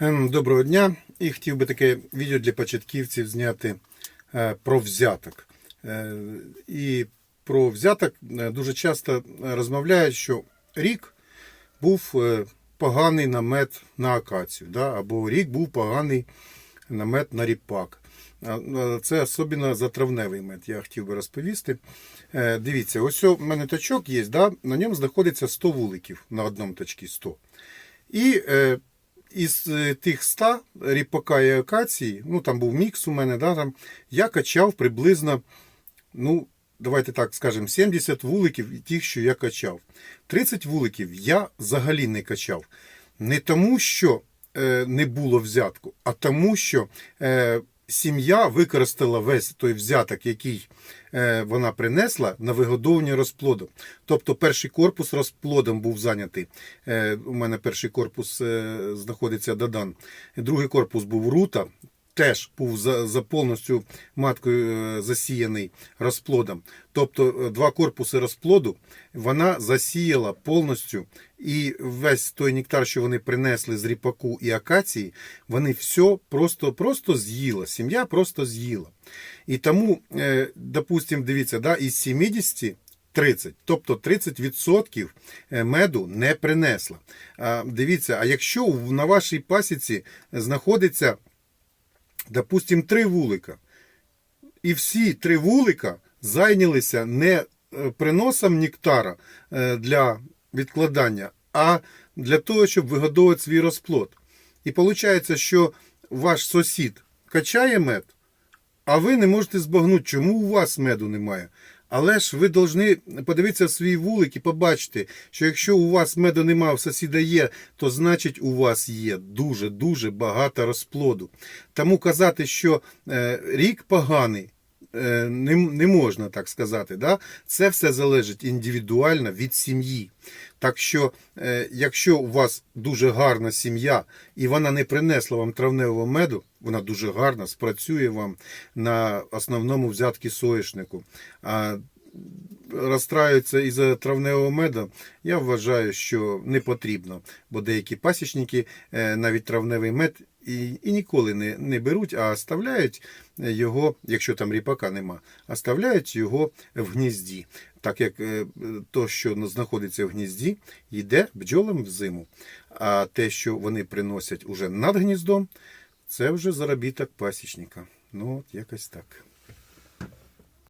Ем, Доброго дня! І хотів би таке відео для початківців зняти е, про взяток. Е, І про взяток е, дуже часто розмовляють, що рік був поганий намет на акацію, да? або рік був поганий намет на ріпак. Це особливо за травневий мед, я хотів би розповісти. Дивіться, ось у мене точок є, да? на ньому знаходиться 100 вуликів на одному точці 100. І із е, тих 100 ріпака і акації, ну там був мікс у мене, да, там, я качав приблизно, ну, давайте так скажемо, 70 вуликів тих, що я качав. 30 вуликів я взагалі не качав. Не тому, що е, не було взятку, а тому, що е, сім'я використала весь той взяток, який е, вона принесла на вигодовування розплодом. Тобто перший корпус розплодом був зайнятий. Е, у мене перший корпус е, знаходиться Дадан. Другий корпус був Рута. Теж був за, за повністю маткою е, засіяний розплодом. Тобто е, два корпуси розплоду вона засіяла повністю, і весь той нектар, що вони принесли з ріпаку і акації, вони все просто, просто з'їла. Сім'я просто з'їла. І тому, е, допустимо, дивіться, да, із 70 30, тобто 30% меду не принесла. Дивіться, а якщо на вашій пасіці знаходиться, допустимо, три вулика, і всі три вулика зайнялися не е, приносом нектара е, для відкладання, а для того, щоб вигодовувати свій розплод. І виходить, що ваш сусід качає мед, а ви не можете збагнути, чому у вас меду немає. Але ж ви повинні подивитися в свій вулик і побачити, що якщо у вас меду немає, в сусіда є, то значить у вас є дуже-дуже багато розплоду. Тому казати, що е, рік поганий, не, не можна так сказати. Да? Це все залежить індивідуально від сім'ї. Так що, е, якщо у вас дуже гарна сім'я і вона не принесла вам травневого меду, вона дуже гарна, спрацює вам на основному взятки соєшнику. А розстраюються із травневого меду, я вважаю, що не потрібно, бо деякі пасічники е, навіть травневий мед і, і ніколи не, не беруть, а оставляють його, якщо там ріпака нема, оставляють його в гнізді. Так як е, то, що знаходиться в гнізді, йде бджолам в зиму. А те, що вони приносять уже над гніздом, це вже заробіток пасічника. Ну, от якось так.